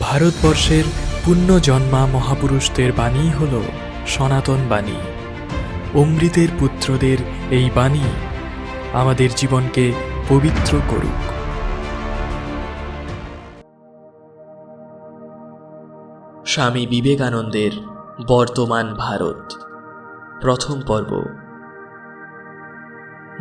ভারতবর্ষের পুণ্যজন্মা মহাপুরুষদের বাণী হল সনাতন বাণী। অমৃতের পুত্রদের এই বাণী আমাদের জীবনকে পবিত্র করুক। স্বামী বিবেকানন্দের বর্তমান ভারত। প্রথম পর্ব।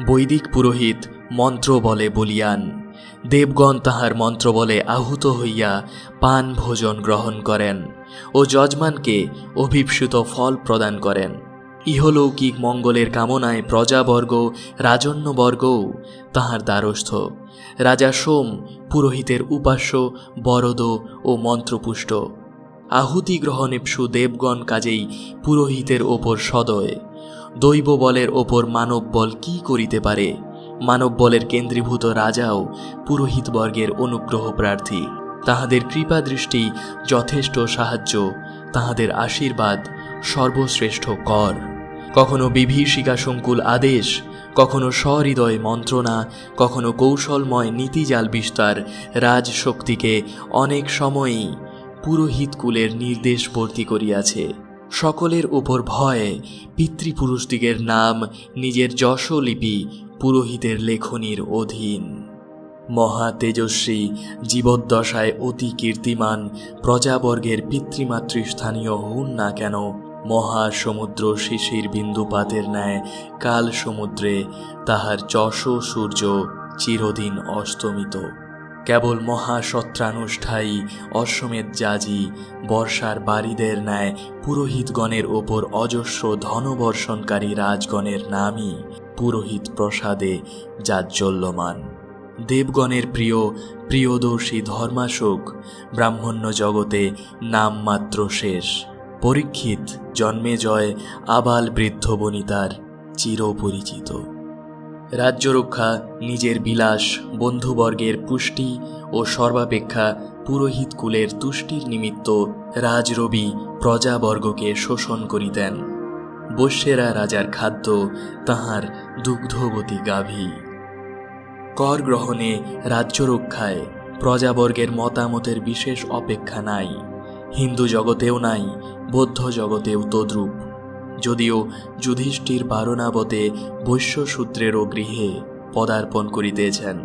বৈদিক পুরোহিত মন্ত্র বলে বলিয়ান দেবগণ তাহার মন্ত্র বলে আহুত হইয়া পান ভোজন গ্রহণ করেন ও যজমানকে অভিপ্সুত ফল প্রদান করেন। ইহলৌকিক মঙ্গলের কামনায় প্রজাবর্গ, রাজন্যবর্গও তাহার দ্বারস্থ। রাজা সোম পুরোহিতের উপাস্য, বরদ ও মন্ত্রপুষ্ট। আহুতি গ্রহণেপসু দেবগণ কাজেই পুরোহিতের ওপর সদয়। দৈব বলের ওপর মানব বল কি করিতে পারে? মানব বলের কেন্দ্রীভূত রাজাও পুরোহিতবর্গের অনুগ্রহ প্রার্থী তাহাদের কৃপা দৃষ্টি যথেষ্ট সাহায্য, তাহাদের আশীর্বাদ সর্বশ্রেষ্ঠ কর। কখনো বিভীষিকা সংকুল আদেশ, কখনো সহৃদয় মন্ত্রণা, কখনো কৌশলময় নীতিজাল বিস্তার রাজশক্তিকে অনেক সময়ই পুরোহিতকুলের নির্দেশবর্তী করিয়াছে। সকলের উপর ভয়ে পিতৃপুরুষদিগের নাম নিজের যশলিপি পুরোহিতের লেখনীর অধীন। মহা তেজস্বী জীবদ্দশায় অতি কীর্তিমান প্রজাবর্গের পিতৃমাতৃস্থানীয় হুন না কেন, মহাসমুদ্র শিশির বিন্দুপাতের ন্যায় কাল সমুদ্রে তাহার যশ সূর্য চিরদিন অস্তমিত। কেবল মহাসত্রানুষ্ঠায়ী অশ্বমেধ জাজি বর্ষার বাড়িদের ন্যায় পুরোহিতগণের ওপর অজস্র ধনবর্ষণকারী রাজগণের নামই পুরোহিত প্রসাদে জাজ্জল্যমান দেবগণের প্রিয়, প্রিয়দর্শী ধর্মাশোক, ব্রাহ্মণ্য জগতে নামমাত্র শেষ। পরীক্ষিত, জন্মে জয়, আবাল বৃদ্ধ বনিতার চিরপরিচিত। রাজ্য রক্ষা নিজের বিলাস, বন্ধুবর্গের পুষ্টি ও সর্বাপেক্ষা পুরোহিত কুলের তুষ্টির নিমিত্ত রাজরবি প্রজাবর্গকে শোষণ করিতেন। বৈশ্যেরা রাজার খাদ্য তাহার দুগ্ধবতী গাভী। কর গ্রহণে রাজ্য রক্ষায় প্রজাবর্গের মতামতের বিশেষ অপেক্ষা নাই। হিন্দু জগতেও নাই, বৌদ্ধ জগতেও তদ্রূপ। যদিও যুধিষ্ঠির বারণাবতে বৈশ্যসূত্রেরও গৃহে পদার্পণ করিতেছেন।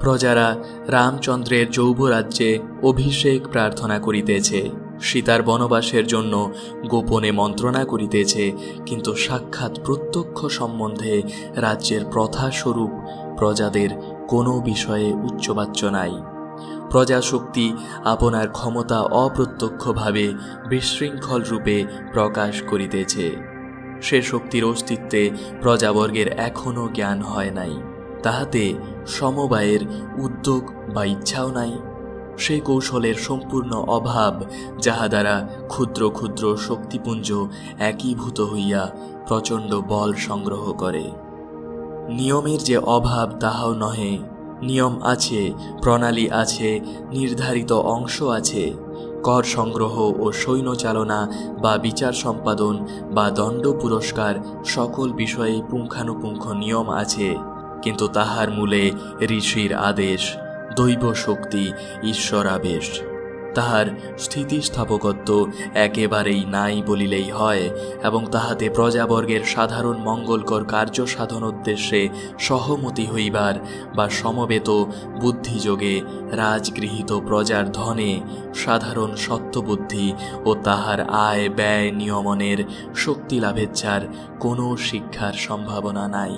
প্রজারা রামচন্দ্রের যৌবরাজ্যে অভিষেক প্রার্থনা করিতেছে, সীতার বনবাসের জন্য গোপনে মন্ত্রণা করিতেছে, কিন্তু সাক্ষাৎ প্রত্যক্ষ সম্বন্ধে রাজ্যের প্রথাস্বরূপ প্রজাদের কোনো বিষয়ে উচ্চবাচ্য নাই। প্রজাশক্তি আপনার ক্ষমতা অপ্রত্যক্ষভাবে বিশৃঙ্খল রূপে প্রকাশ করিতেছে। সে শক্তির অস্তিত্বে প্রজাবর্গের এখনও জ্ঞান হয় নাই। তাহাতে সমবায়ের উদ্যোগ বা ইচ্ছাও নাই। সে কৌশলের সম্পূর্ণ অভাব যাহা দ্বারা ক্ষুদ্র ক্ষুদ্র শক্তিপুঞ্জ একীভূত হইয়া প্রচণ্ড বল সংগ্রহ করে। নিয়মের যে অভাব তাহাও নহে, নিয়ম আছে, প্রণালী আছে, নির্ধারিত অংশ আছে। কর সংগ্রহ ও সৈন্যচালনা বা বিচার সম্পাদন বা দণ্ড পুরস্কার সকল বিষয়ে পুঙ্খানুপুঙ্খ নিয়ম আছে, কিন্তু তাহার মূলে ঋষির আদেশ দৈব শক্তি ঈশ্বরাবেশ। তাহার স্থিতিস্থাপকত্ব একেবারেই নাই বলিলেই হয়, এবং তাহাতে প্রজাবর্গের সাধারণ মঙ্গলকর কার্য সাধন উদ্দেশ্যে সহমতি হইবার বা সমবেত বুদ্ধিযোগে রাজগৃহীত প্রজার ধনে সাধারণ সত্যবুদ্ধি ও তাহার আয় ব্যয় নিয়মনের শক্তি লাভেচ্ছার কোনো শিক্ষার সম্ভাবনা নাই।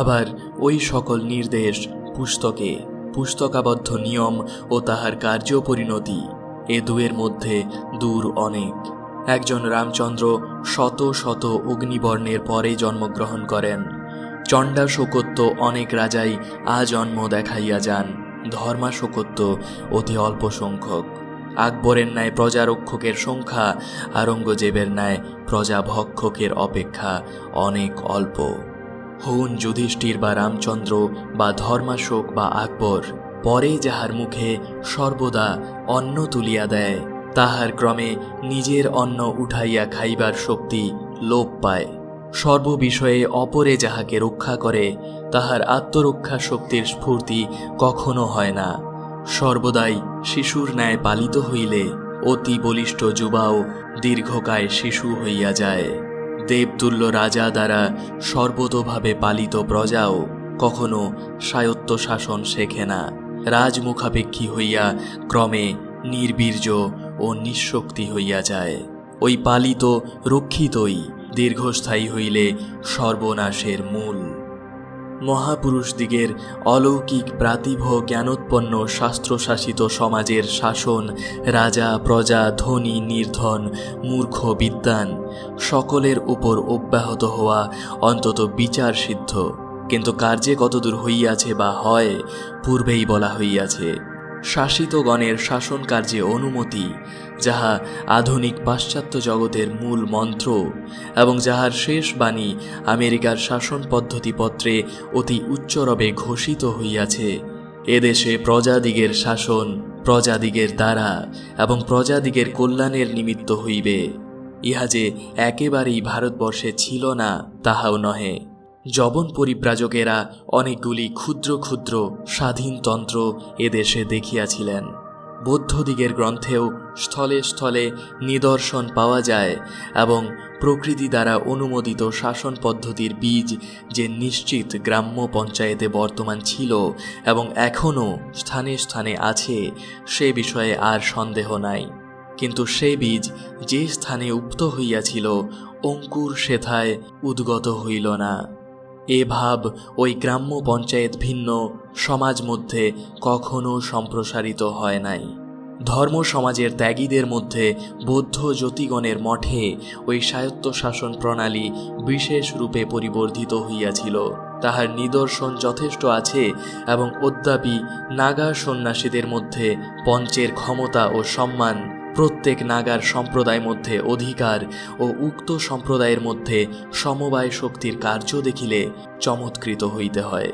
আবার ওই সকল নির্দেশ পুস্তকে পুস্তকাবদ্ধ নিয়ম ও তাহার কার্য পরিণতি এ দুয়ের মধ্যে দূর অনেক। একজন রামচন্দ্র শত শত অগ্নিবর্ণের পরে জন্মগ্রহণ করেন। চণ্ডা শোকত্ব অনেক রাজাই আজন্ম দেখাইয়া যান, ধর্মাশোকত্ব অতি অল্প সংখ্যক। আকবরের ন্যায় প্রজারক্ষকের সংখ্যা আরঙ্গজেবের ন্যায় প্রজাভক্ষকের অপেক্ষা অনেক অল্প। হউন যুধিষ্ঠির বা রামচন্দ্র বা ধর্মাশোক বা আকবর, পরে যাহার মুখে সর্বদা অন্ন তুলিয়া দেয়, তাহার ক্রমে নিজের অন্ন উঠাইয়া খাইবার শক্তি লোপ পায়। সর্ববিষয়ে অপরে যাহাকে রক্ষা করে, তাহার আত্মরক্ষা শক্তির স্ফূর্তি কখনো হয় না। সর্বদাই শিশুর ন্যায় পালিত হইলে অতি বলিষ্ঠ যুবাও দীর্ঘকায় শিশু হইয়া যায়। দেবতুল্য রাজা দ্বারা সর্বতোভাবে পালিত প্রজাও কখনো স্বায়ত্ত শাসন শেখে না। রাজমুখাপেক্ষী হইয়া ক্রমে নির্বীর্য ও নিঃশক্তি হইয়া যায়। ওই পালিত রক্ষিতই দীর্ঘস্থায়ী হইলে সর্বনাশের মূল। মহাপুরুষদিগের অলৌকিক প্রাতিভ জ্ঞানোৎপন্ন শাস্ত্রশাসিত সমাজের শাসন, রাজা, প্রজা, ধনী, নির্ধন, মূর্খ, বিদ্বান, সকলের উপর অব্যাহত হওয়া অন্তত বিচার সিদ্ধ। কিন্তু কার্যে কতদূর হইয়াছে বা হয়, পূর্বেই বলা হইয়াছে। শাসিতগণের শাসন কার্যে অনুমতি যাহা আধুনিক পাশ্চাত্য জগতের মূল মন্ত্র এবং যাহার শেষ বাণী আমেরিকার শাসন পদ্ধতিপত্রে অতি উচ্চরবে ঘোষিত হইয়াছে। এদেশে প্রজাদিগের শাসন, প্রজাদিগের দ্বারা এবং প্রজাদিগের কল্যাণের নিমিত্ত হইবে। ইহা যে একেবারেই ভারতবর্ষে ছিল না, তাহাও নহে। জবন পরিব্রাজকেরা অনেকগুলি ক্ষুদ্র ক্ষুদ্র স্বাধীনতন্ত্র এদেশে দেখিয়াছিলেন। বৌদ্ধদিগের গ্রন্থেও স্থলে স্থলে নিদর্শন পাওয়া যায় এবং প্রকৃতি দ্বারা অনুমোদিত শাসন পদ্ধতির বীজ যে নিশ্চিত গ্রাম্য পঞ্চায়েতে বর্তমান ছিল এবং এখনও স্থানে স্থানে আছে, সে বিষয়ে আর সন্দেহ নাই। কিন্তু সে বীজ যে স্থানে উক্ত হইয়াছিল, অঙ্কুর সেথায় উদ্গত হইল না। এ ভাব ওই গ্রাম্য পঞ্চায়েত ভিন্ন সমাজ মধ্যে কখনো সম্প্রসারিত হয় নাই। ধর্ম সমাজের ত্যাগীদের মধ্যে বৌদ্ধ জ্যোতিগণের মঠে ওই স্বায়ত্তশাসন প্রণালী বিশেষ রূপে পরিবর্ধিত হইয়াছিল। তাহার নিদর্শন যথেষ্ট আছে এবং অদ্যাপি নাগা সন্ন্যাসীদের মধ্যে পঞ্চের ক্ষমতা ও সম্মান, প্রত্যেক নাগার সম্প্রদায় মধ্যে অধিকার ও উক্ত সম্প্রদায়ের মধ্যে সমবায় শক্তির কার্য দেখিলে চমৎকৃত হইতে হয়।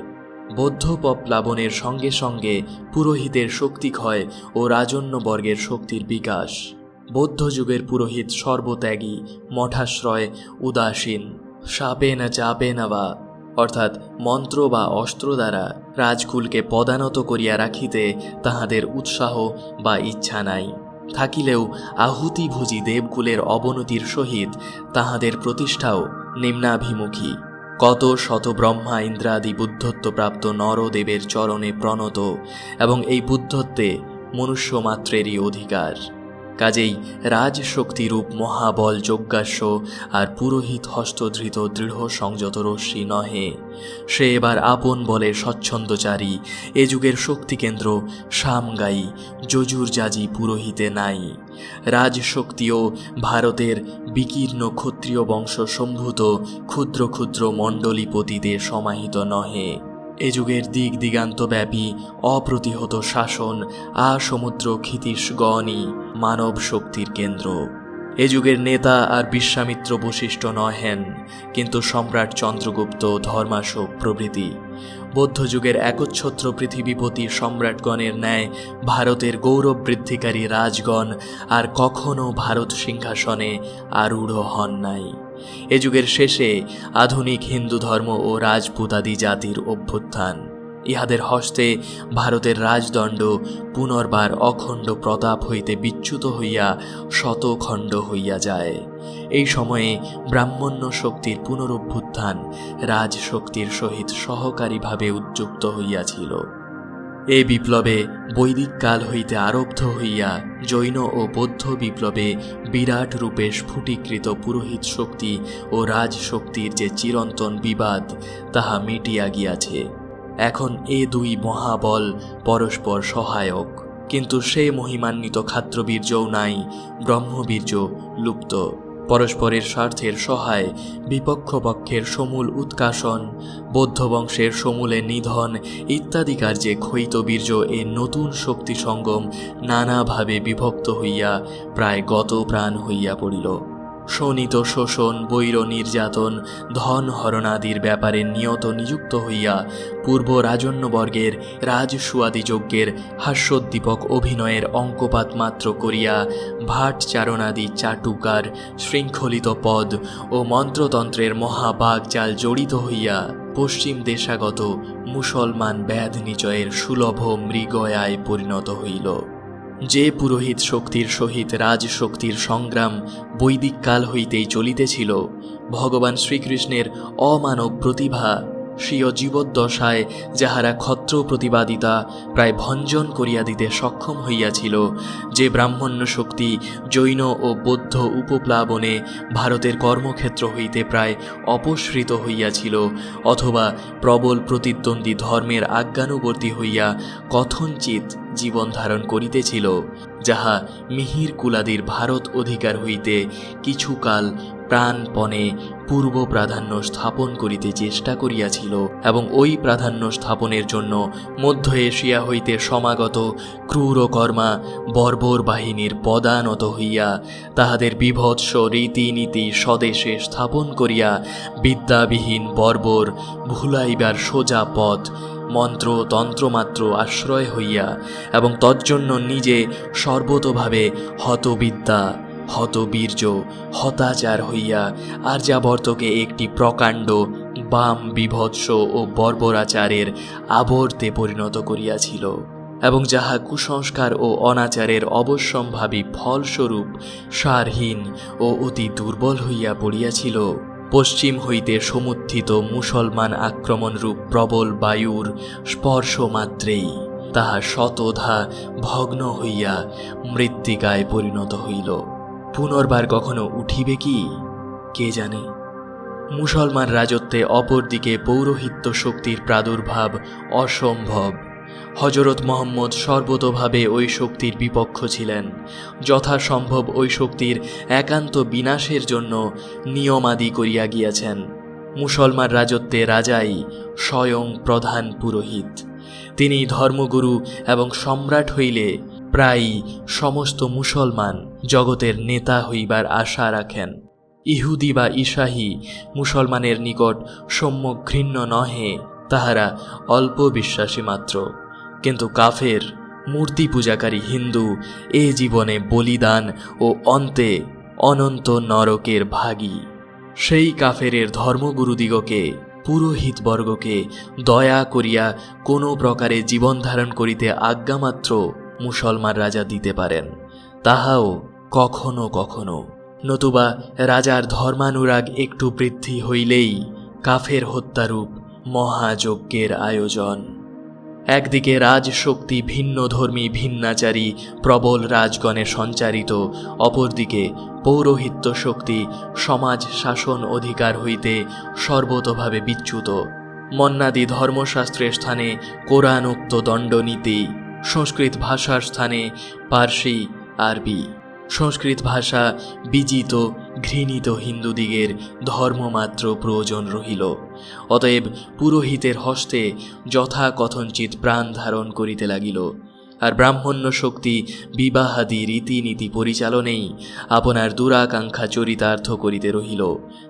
বৌদ্ধ প্লাবনের সঙ্গে সঙ্গে পুরোহিতের শক্তিক্ষয় ও রাজন্যবর্গের শক্তির বিকাশ। বৌদ্ধ যুগের পুরোহিত সর্বত্যাগী, মঠাশ্রয়, উদাসীন। সাপে না চাপে না বা, অর্থাৎ মন্ত্র বা অস্ত্র দ্বারা রাজকুলকে পদানত করিয়া রাখিতে তাহাদের উৎসাহ বা ইচ্ছা নাই। থাকিলেও আহুতিভোজী দেবকুলের অবনতির সহিত তাহাদের প্রতিষ্ঠাও নিম্নাভিমুখী। কত শত ব্রহ্মা ইন্দ্রাদি বুদ্ধত্বপ্রাপ্ত নরদেবের চরণে প্রণত এবং এই বুদ্ধত্বে মনুষ্যমাত্রেরই অধিকার। কাজেই রাজশক্তিরূপ মহাবল যজ্ঞাস্য আর পুরোহিত হস্তধৃত দৃঢ় সংযত রশ্মি নহে। সে এবার আপন বলে স্বচ্ছন্দচারী, এ যুগের শক্তিকেন্দ্র সামগাই যজুরজাজি পুরোহিতে নাই। রাজশক্তিও ভারতের বিকীর্ণ ক্ষত্রিয় বংশ সম্ভূত ক্ষুদ্র ক্ষুদ্র মণ্ডলীপতিতে সমাহিত নহে। এ যুগের দিক দিগান্তব্যাপী অপ্রতিহত শাসন আসমুদ্র ক্ষিতীশগণই মানব শক্তির কেন্দ্র। এ যুগের নেতা আর বিশ্বামিত্র বশিষ্ঠ নহেন কিন্তু সম্রাট চন্দ্রগুপ্ত ধর্মাশোক প্রভৃতি। বৌদ্ধযুগের একচ্ছত্র পৃথিবীপতি সম্রাটগণের ন্যায় ভারতের গৌরব বৃদ্ধিকারী রাজগণ আর কখনো ভারত সিংহাসনে আরূঢ় হন নাই। এ যুগের শেষে আধুনিক হিন্দু ধর্ম ও রাজপুতাদি জাতির অভ্যুত্থান। ইহাদের হস্তে ভারতের রাজদণ্ড পুনর্বার অখণ্ড প্রতাপ হইতে বিচ্যুত হইয়া শতখণ্ড হইয়া যায়। এই সময়ে ব্রাহ্মণ্য শক্তির পুনরুত্থান রাজশক্তির সহিত সহকারীভাবে উদ্যুক্ত হইয়াছিল। এ বিপ্লবে বৈদিক কাল হইতে আরব্ধ হইয়া জৈন ও বৌদ্ধ বিপ্লবে বিরাট রূপে স্ফুটিকৃত পুরোহিত শক্তি ও রাজশক্তির যে চিরন্তন বিবাদ, তাহা মিটিয়া গিয়াছে। এখন এ দুই মহাবল পরস্পর সহায়ক। কিন্তু সে মহিমান্বিত ক্ষাত্রবীর্যও নাই, ব্রহ্মবীর্য লুপ্ত। পরস্পরের স্বার্থের সহায় বিপক্ষ পক্ষের সমূল উৎকাশন বৌদ্ধ বংশের সমূলে নিধন ইত্যাদি কার্যে ক্ষয়িত বীর্য এ নতুন শক্তি সঙ্গম নানাভাবে বিভক্ত হইয়া প্রায় গত প্রাণ হইয়া পড়িল। শোণিত শোষণ, বৈর নির্যাতন, ধন হরণাদির ব্যাপারে নিয়ত নিযুক্ত হইয়া পূর্ব রাজন্যবর্গের রাজসুয়াদি যজ্ঞের হাস্যোদ্দীপক অভিনয়ের অঙ্কপাত মাত্র করিয়া ভাটচারণাদি চাটুকার শৃঙ্খলিত পদ ও মন্ত্রতন্ত্রের মহাবাগজাল জড়িত হইয়া পশ্চিম দেশাগত মুসলমান ব্যাধ নিচয়ের সুলভ মৃগয়ায় পরিণত হইল। যে পুরোহিত শক্তির সহিত রাজশক্তির সংগ্রাম বৈদিক কাল হইতেই চলিতেছিল, ভগবান শ্রীকৃষ্ণের অমানব প্রতিভা স্বীয় জীবদ্দশায় যাহারা ক্ষত্র প্রতিবাদিতা প্রায় ভঞ্জন করিয়া দিতে সক্ষম হইয়াছিল, যে ব্রাহ্মণ্য শক্তি জৈন ও বৌদ্ধ উপপ্লাবনে ভারতের কর্মক্ষেত্র হইতে প্রায় অপসৃত হইয়াছিল, অথবা প্রবল প্রতিদ্বন্দ্বী ধর্মের আজ্ঞানুবর্তী হইয়া কথঞ্চিত জীবন ধারণ করিতেছিল, যাহা মিহির কুলাদির ভারত অধিকার হইতে কিছুকাল প্রাণপণে পূর্ব প্রাধান্য স্থাপন করিতে চেষ্টা করিয়াছিল এবং ওই প্রাধান্য স্থাপনের জন্য মধ্য এশিয়া হইতে সমাগত ক্রূরকর্মা বর্বর বাহিনীর পদানত হইয়া তাহাদের বিভৎস রীতিনীতি স্বদেশে স্থাপন করিয়া বিদ্যাবিহীন বর্বর ভুলাইবার সোজা পথ মন্ত্র, তন্ত্রমাত্র আশ্রয় হইয়া এবং তজ্জন্য নিজে সর্বতোভাবে হতবিদ্যা, হতবীর্য, হতাচার হইয়া আর্যাবর্তকে একটি প্রকাণ্ড বাম বিভৎস ও বর্বরাচারের আবর্তে পরিণত করিয়াছিল এবং যাহা কুসংস্কার ও অনাচারের অবশ্যম্ভাবী ফলস্বরূপ সারহীন ও অতি দুর্বল হইয়া পড়িয়াছিল। পশ্চিম হইতে সমুত্থিত মুসলমান আক্রমণরূপ প্রবল বায়ুর স্পর্শ মাত্রেই তাহা শতধা ভগ্ন হইয়া মৃত্তিকায় পরিণত হইল। পুনর্বার কখনো উঠিবে কি? কে জানে? মুসলমান রাজত্বে অপরদিকে পৌরোহিত্য শক্তির প্রাদুর্ভাব অসম্ভব। হজরত মোহাম্মদ সর্বতোভাবে ওই শক্তির বিপক্ষ ছিলেন, যথাসম্ভব ওই শক্তির একান্ত বিনাশের জন্য নিয়মাদি করিয়া গিয়াছেন। মুসলমান রাজত্বে রাজাই স্বয়ং প্রধান পুরোহিত। তিনি ধর্মগুরু এবং সম্রাট হইলে প্রায় সমস্ত মুসলমান জগতের নেতা হইবার আশা রাখেন। ইহুদি বা ঈশাহি মুসলমানের নিকট সম্যক ঘৃণ্য নহে, তাহারা অল্প বিশ্বাসী মাত্র। কিন্তু কাফের, মূর্তি পূজাকারী হিন্দু এ জীবনে বলিদান ও অন্তে অনন্ত নরকের ভাগী। সেই কাফেরের ধর্মগুরুদিগকে, পুরোহিতবর্গকে দয়া করিয়া কোনো প্রকারে জীবন ধারণ করিতে আজ্ঞামাত্র মুসলমান রাজা দিতে পারেন। তাহাও কখনো কখনো। নতুবা রাজার ধর্মানুরাগ একটু বৃদ্ধি হইলেই কাফের হত্যারূপ মহাযজ্ঞের আয়োজন। একদিকে রাজশক্তি ভিন্ন ধর্মী ভিন্নাচারী প্রবল রাজগণে সঞ্চারিত, অপরদিকে পৌরোহিত্য শক্তি সমাজ শাসন অধিকার হইতে সর্বতভাবে বিচ্যুত। মন্নাদি ধর্মশাস্ত্রের স্থানে কোরআনোক্ত দণ্ডনীতি, সংস্কৃত ভাষার স্থানে পার্সি, আরবি। সংস্কৃত ভাষা বিজিত, ঘৃণিত হিন্দুদিগের ধর্মমাত্র প্রয়োজন রহিল। অতএব পুরোহিতের হস্তে যথা কথঞ্চিত প্রাণ ধারণ করিতে লাগিল। আর ব্রাহ্মণ্য শক্তি বিবাহাদি রীতিনীতি পরিচালনেই আপনার দুরাকাঙ্ক্ষা চরিতার্থ করিতে রহিল।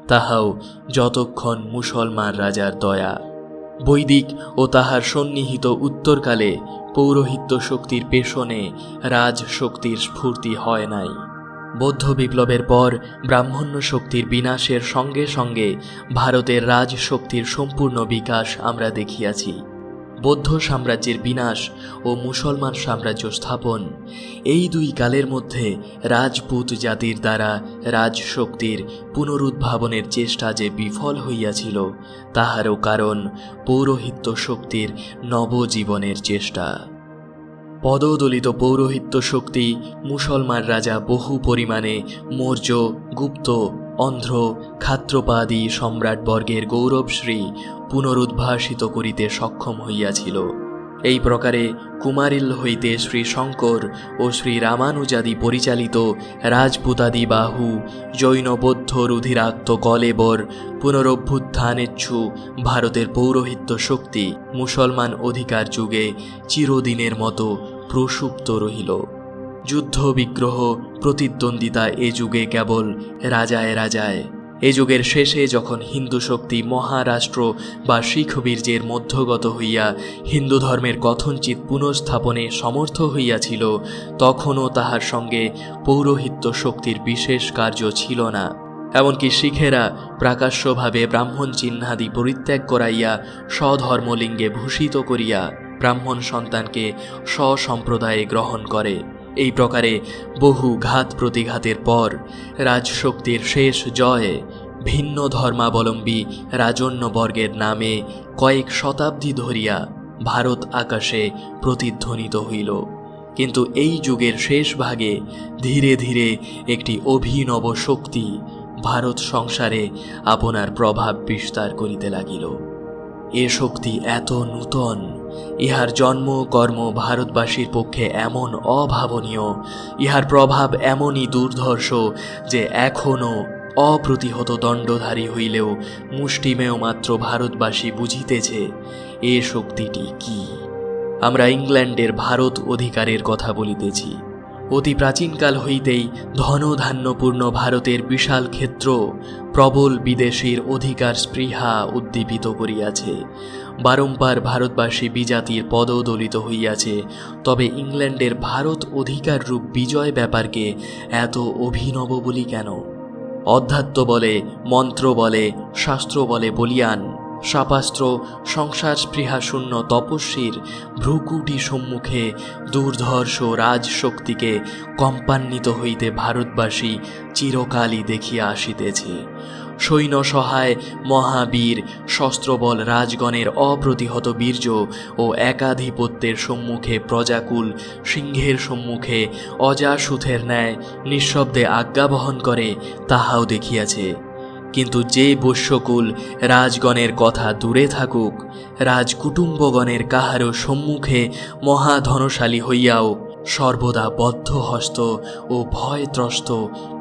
তাহাও যতক্ষণ মুসলমান রাজার দয়া। বৈদিক ও তাহার সন্নিহিত উত্তরকালে পৌরোহিত্য শক্তির পেশনে রাজ শক্তির স্ফূর্তি হয় নাই। বৌদ্ধ বিপ্লবের পর ব্রাহ্মণ্য শক্তির বিনাশের সঙ্গে সঙ্গে ভারতের রাজ শক্তির সম্পূর্ণ বিকাশ আমরা দেখিয়াছি। বৌদ্ধ সাম্রাজ্যের বিনাশ ও মুসলমান সাম্রাজ্য স্থাপন। এই দুই কালের মধ্যে রাজপুত জাতির দ্বারা রাজশক্তির পুনরুদ্ভাবনের চেষ্টা যে বিফল হইয়াছিল, তাহারও কারণ পৌরোহিত্য শক্তির নবজীবনের চেষ্টা। পদদলিত পৌরোহিত্য শক্তি মুসলমান রাজা বহু পরিমাণে মৌর্য, গুপ্ত অন্ধ্র ক্ষাত্রপাদি সম্রাটবর্গের গৌরবশ্রী পুনরুদ্ভাসিত করিতে সক্ষম হইয়াছিল। এই প্রকারে কুমারিল হইতে শ্রী শঙ্কর ও শ্রী রামানুজাদি পরিচালিত রাজপুতাদি বাহু জৈন বৌদ্ধ রুধিরাক্ত কলেবর পুনরভ্যুত্থানেচ্ছু ভারতের পৌরোহিত্য শক্তি মুসলমান অধিকার যুগে চিরদিনের মতো প্রসুপ্ত রহিল। যুদ্ধ বিগ্রহ প্রতিদ্বন্দ্বিতা এ যুগে কেবল রাজায় রাজায়। এ যুগের শেষে যখন হিন্দু শক্তি মহারাষ্ট্র বা শিখ বীর্যের মধ্যগত হইয়া হিন্দু ধর্মের কথঞ্চিত পুনঃস্থাপনে সমর্থ হইয়াছিল, তখনও তাহার সঙ্গে পৌরোহিত্য শক্তির বিশেষ কার্য ছিল না। এমনকি শিখেরা প্রাকাশ্যভাবে ব্রাহ্মণ চিহ্নাদি পরিত্যাগ করাইয়া স্বধর্মলিঙ্গে ভূষিত করিয়া ব্রাহ্মণ সন্তানকে স্বসম্প্রদায়ে গ্রহণ করে। এই প্রকারে বহু ঘাত প্রতিঘাতের পর রাজশক্তির শেষ জয়ে ভিন্ন ধর্মাবলম্বী রাজন্যবর্গের নামে কয়েক শতাব্দী ধরিয়া ভারত আকাশে প্রতিধ্বনিত হইল। কিন্তু এই যুগের শেষ ভাগে ধীরে ধীরে একটি অভিনব শক্তি ভারত সংসারে আপনার প্রভাব বিস্তার করিতে লাগিল। এ শক্তি এত নূতন ইহার জন্ম কর্ম ভারতবাসীর পক্ষে এমন অভাবনীয়, ইহার প্রভাব এমনই দুর্ধর্ষ যে এখনও অপ্রতিহত দণ্ডধারী হইলেও মুষ্টিমেয় মাত্র ভারতবাসী বুঝিতেছে এ শক্তিটি কি। আমরা ইংল্যান্ডের ভারত অধিকারের কথা বলিতেছি। অতি প্রাচীনকাল হইতেই ধনধান্যপূর্ণ ভারতের বিশাল ক্ষেত্র প্রবল বিদেশীর অধিকার স্পৃহা উদ্দীপিত করিয়াছে। বারংবার ভারতবাসী বিজাতির পদদলিত হইয়াছে, তবে ইংল্যান্ডের ভারত অধিকার রূপ বিজয় ব্যাপারকে এত অভিনব বলি কেন? অধ্যাত্ম বলে, মন্ত্র বলে, শাস্ত্র বলে বলিয়ান শাপাস্ত্র সংসার স্পৃহাশূন্য তপস্বীর ভ্রুকুটি সম্মুখে দুর্ধর্ষ রাজশক্তিকে কম্পান্বিত হইতে ভারতবাসী চিরকালই দেখিয়া আসিতেছে। সৈন্য সহায় মহাবীর শস্ত্রবল রাজগণের অপ্রতিহত বীর্য ও একাধিপত্যের সম্মুখে প্রজাকুল সিংহের সম্মুখে অজাসুথের ন্যায় নিঃশব্দে আজ্ঞা বহন করে তাহাও দেখিয়াছে। কিন্তু যে বৈশ্যকুল রাজগণের কথা দূরে থাকুক, রাজকুটুম্বগণের কাহারও সম্মুখে মহাধনশালী হইয়াও সর্বদা বদ্ধহস্ত ও ভয়ত্রস্ত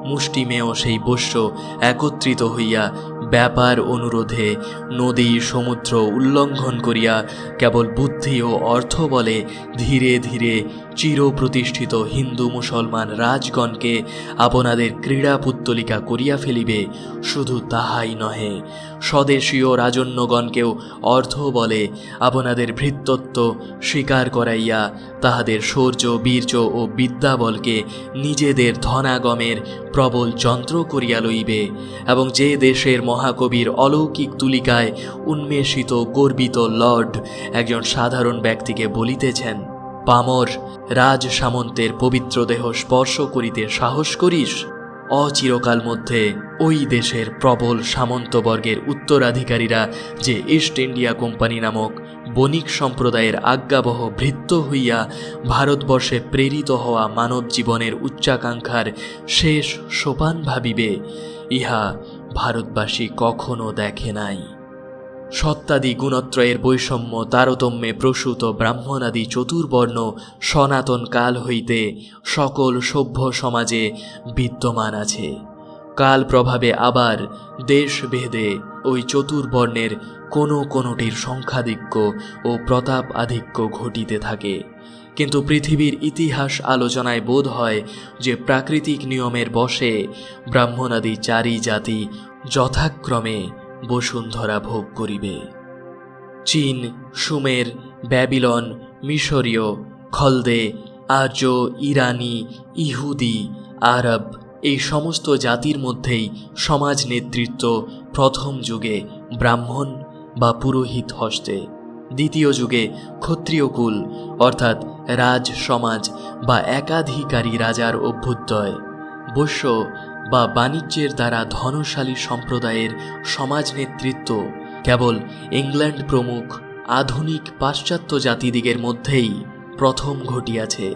মুষ্টিমেয় সেই বৈশ্য একত্রিত হইয়া ব্যাপার অনুরোধে নদী সমুদ্র উল্লঙ্ঘন করিয়া কেবল বুদ্ধি ও অর্থ বলে ধীরে ধীরে চিরপ্রতিষ্ঠিত হিন্দু মুসলমান রাজগণকে আপনাদের ক্রীড়া পুত্তলিকা করিয়া ফেলিবে, শুধু তাহাই নহে। স্বদেশীয় রাজন্যগণকেও অর্থ বলে আপনাদের ভৃত্যত্ব স্বীকার করাইয়া তাহাদের শৌর্য, বীর্য ও বিদ্যাবলকে নিজেদের ধনাগমের প্রবল যন্ত্র করিয়া লইবে এবং যে দেশের মহাকবির অলৌকিক তুলিকায় উন্মেষিত গর্বিত লর্ড একজন সাধারণ ব্যক্তিকে বলিতেছেন পামর রাজ সামন্তের পবিত্র দেহ স্পর্শ করিতে সাহস করিস? অচিরকাল মধ্যে ওই দেশের প্রবল সামন্তবর্গের উত্তরাধিকারীরা যে ইস্ট ইন্ডিয়া কোম্পানি নামক বণিক সম্প্রদায়ের আজ্ঞাবহ ভৃত্য হইয়া ভারতবর্ষে প্রেরিত হওয়া মানব জীবনের উচ্চাকাঙ্ক্ষার শেষ সোপান ভাবিবে, ইহা ভারতবাসী কখনো দেখে নাই। সত্তাদি গুণত্রয়ের বৈষম্য তারতম্যে প্রসূত ব্রাহ্মণাদি চতুর্বর্ণ সনাতন কাল হইতে সকল সভ্য সমাজে বিদ্যমান আছে। কাল প্রভাবে আবার দেশভেদে ওই চতুর্বর্ণের কোনো কোনোটির সংখ্যাধিক্য ও প্রতাপ আধিক্য ঘটিতে থাকে। কিন্তু পৃথিবীর ইতিহাস আলোচনায় বোধ হয় যে প্রাকৃতিক নিয়মের বশে ব্রাহ্মণাদি চারি জাতি যথাক্রমে বসুন্ধরা ভোগ করিবে। চীন, সুমের, ব্যাবিলন, মিশরীয়, খলদে, আর্য, ইরানি, ইহুদি, আরব এই সমস্ত জাতির মধ্যেই সমাজ নেতৃত্ব প্রথম যুগে ব্রাহ্মণ বা পুরোহিত হস্তে, দ্বিতীয় যুগে ক্ষত্রিয়কুল অর্থাৎ রাজ সমাজ বা একাধিকারী রাজার অভ্যুদয়, বৈশ্য বা বাণিজ্যের দ্বারা ধনশালী সম্প্রদায়ের সমাজ নেতৃত্ব কেবল ইংল্যান্ড প্রমুখ আধুনিক পাশ্চাত্য জাতিদিগের মধ্যেই প্রথম ঘটিয়াছে।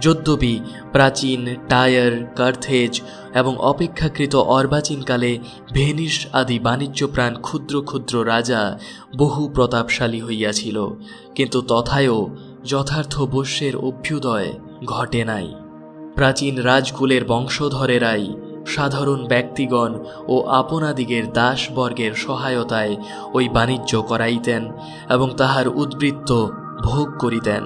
যদ্যপি প্রাচীন টায়ার, কার্থেজ এবং অপেক্ষাকৃত অর্বাচীনকালে ভেনিস আদি বাণিজ্যপ্রাণ ক্ষুদ্র ক্ষুদ্র রাজা বহু প্রতাপশালী হইয়াছিল, কিন্তু তথায়ও যথার্থ বৈশ্যের অভ্যুদয় ঘটে নাই। প্রাচীন রাজকুলের বংশধরেরাই সাধারণ ব্যক্তিগণ ও আপনাদিগের দাসবর্গের সহায়তায় ওই বাণিজ্য করাইতেন এবং তাহার উদ্বৃত্ত ভোগ করিতেন।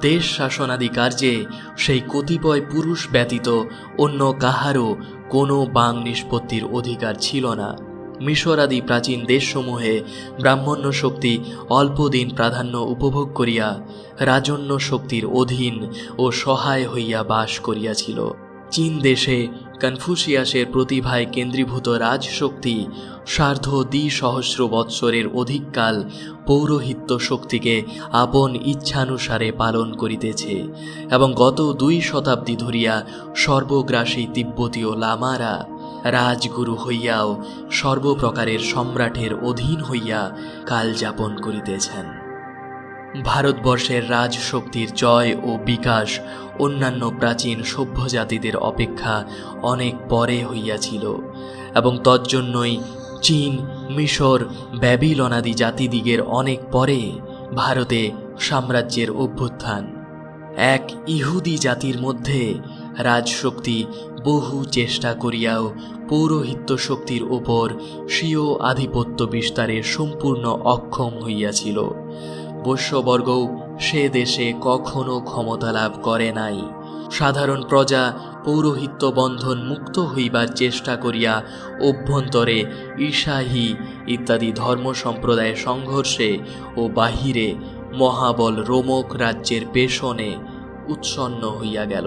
দেশ শাসনাদি কার্যে সেই কতিপয় পুরুষ ব্যতীত অন্য কাহারও কোনো বাং নিষ্পত্তির অধিকার ছিল না। মিশরাদি প্রাচীন দেশসমূহে ব্রাহ্মণ্য শক্তি অল্পদিন প্রাধান্য উপভোগ করিয়া রাজন্য শক্তির অধীন ও সহায় হইয়া বাস করিয়াছিল। চীন দেশে কনফুসিয়াসের প্রতিভায় কেন্দ্রীভূত রাজশক্তি সার্ধ দ্বি সহস্র বৎসরের অধিককাল পৌরোহিত্য শক্তিকে আপন ইচ্ছানুসারে পালন করিতেছে এবং গত দুই শতাব্দী ধরিয়া সর্বগ্রাসী তিব্বতীয় লামারা রাজগুরু হইয়াও সর্বপ্রকারের সম্রাটের অধীন হইয়া কাল যাপন করিতেছেন। ভারতবর্ষের রাজশক্তির জয় ও বিকাশ অন্যান্য প্রাচীন সভ্য জাতিদের অপেক্ষা অনেক পরে হইয়াছিল এবং তজ্জন্যই চীন, মিশর, ব্যাবিলনাদি জাতিদিগের অনেক পরে ভারতে সাম্রাজ্যের অভ্যুত্থান। এক ইহুদি জাতির মধ্যে রাজশক্তি বহু চেষ্টা করিয়াও পৌরোহিত্য শক্তির ওপর স্বীয় আধিপত্য বিস্তারে সম্পূর্ণ অক্ষম হইয়াছিল। বৈশ্যবর্গও সে দেশে কখনো ক্ষমতা লাভ করে নাই। সাধারণ প্রজা পৌরোহিত্য বন্ধন মুক্ত হইবার চেষ্টা করিয়া অভ্যন্তরে ঈশাহী ইত্যাদি ধর্ম সম্প্রদায় সংঘর্ষে ও বাহিরে মহাবল রোমক রাজ্যের পেশনে উৎসন্ন হইয়া গেল।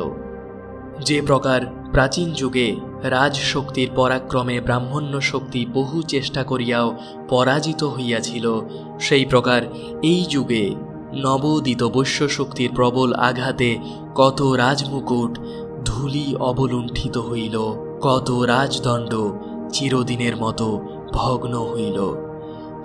যে প্রকার প্রাচীন যুগে রাজশক্তির পরাক্রমে ব্রাহ্মণ্য শক্তি বহু চেষ্টা করিয়াও পরাজিত হইয়াছিল। সেই প্রকার এই যুগে নবোদিত বৈশ্য শক্তির প্রবল আঘাতে কত রাজমুকুট ধূলি অবলুণ্ঠিত হইল, কত রাজদণ্ড চিরদিনের মতো ভগ্ন হইল।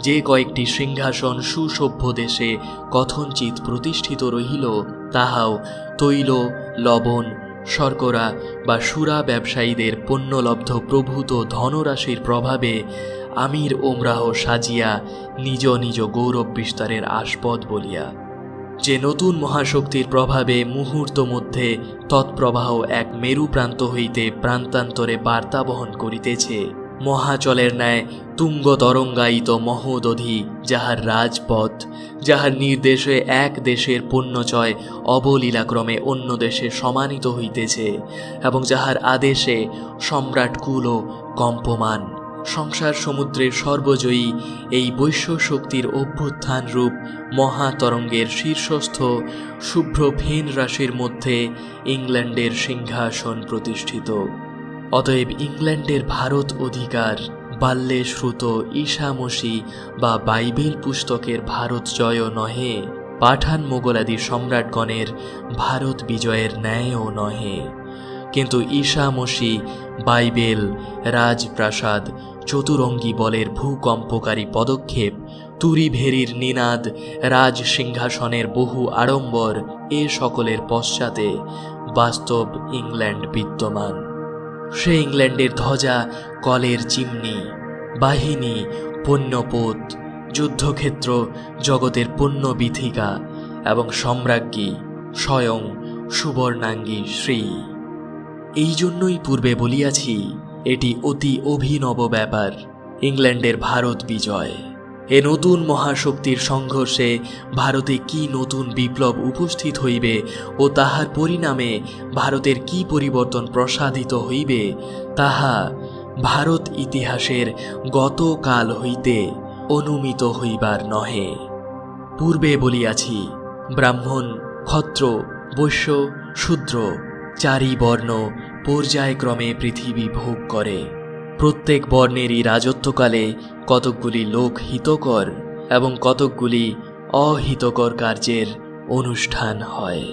যে কয়েকটি সিংহাসন সুসভ্য দেশে কথঞ্চিত প্রতিষ্ঠিত রহিল, তাহাও তৈল, লবণ শর্করা বা সুরা ব্যবসায়ীদের পণ্যলব্ধ প্রভূত ধনরাশির প্রভাবে আমির ওমরাহ সাজিয়া নিজ নিজ গৌরব বিস্তারের আস্পদ বলিয়া। যে নতুন মহাশক্তির প্রভাবে মুহূর্ত মধ্যে তৎপ্রবাহ এক মেরু প্রান্ত হইতে প্রান্তান্তরে বার্তা বহন করিতেছে। মহাচলের ন্যায় তুঙ্গ তরঙ্গায়িত মহোদধি, যাহার রাজপথ, যাহার নির্দেশে এক দেশের পুণ্যচয় অবলীলাক্রমে অন্য দেশে সমানিত হইতেছে, এবং যাহার আদেশে সম্রাটকুলও কম্পমান। সংসার সমুদ্রের সর্বজয়ী এই বৈশ্য শক্তির অভ্যুত্থান রূপ মহাতরঙ্গের শীর্ষস্থ শুভ্র ফেন রাশির মধ্যে ইংল্যান্ডের সিংহাসন প্রতিষ্ঠিত। অতএব ইংল্যান্ডের ভারত অধিকার, বাল্যে শ্রুত ঈশামসী বা বাইবেল পুস্তকের ভারত জয় নহে, পাঠান মোগলাদি সম্রাটগণের ভারত বিজয়ের ন্যায়ও নহে। কিন্তু ঈশামসী, বাইবেল, রাজপ্রাসাদ, চতুরঙ্গী বলের ভূকম্পকারী পদক্ষেপ তুরিভেরির নিনাদ, রাজ সিংহাসনের বহু আড়ম্বর, এ সকলের পশ্চাতে বাস্তব ইংল্যান্ড বিদ্যমান। সে ইংল্যান্ডের ধ্বজা, কলের চিমনি, বাহিনী, পণ্যপোত, যুদ্ধক্ষেত্র, জগতের পণ্য বিথিকা এবং সম্রাজ্ঞী, স্বয়ং সুবর্ণাঙ্গী শ্রী। এই জন্যই পূর্বে বলিয়াছি, এটি অতি অভিনব ব্যাপার, ইংল্যান্ডের ভারত বিজয়। এ নতুন মহাশক্তির সংঘর্ষে ভারতে কি নতুন বিপ্লব উপস্থিত হইবে ও তাহার পরিণামে ভারতের কি পরিবর্তন প্রসাদিত হইবে, তাহা ভারত ইতিহাসের গতকাল হইতে অনুমিত হইবার নহে। পূর্বে বলিয়াছি, ব্রাহ্মণ, ক্ষত্র, বৈশ্য, শূদ্র, চারি বর্ণ পর্যায়ক্রমে পৃথিবী ভোগ করে। প্রত্যেক বর্ণেরই রাজত্বকালে কতকগুলি লোক হিতকর এবং কতকগুলি অহিতকর কার্যের অনুষ্ঠান হয়।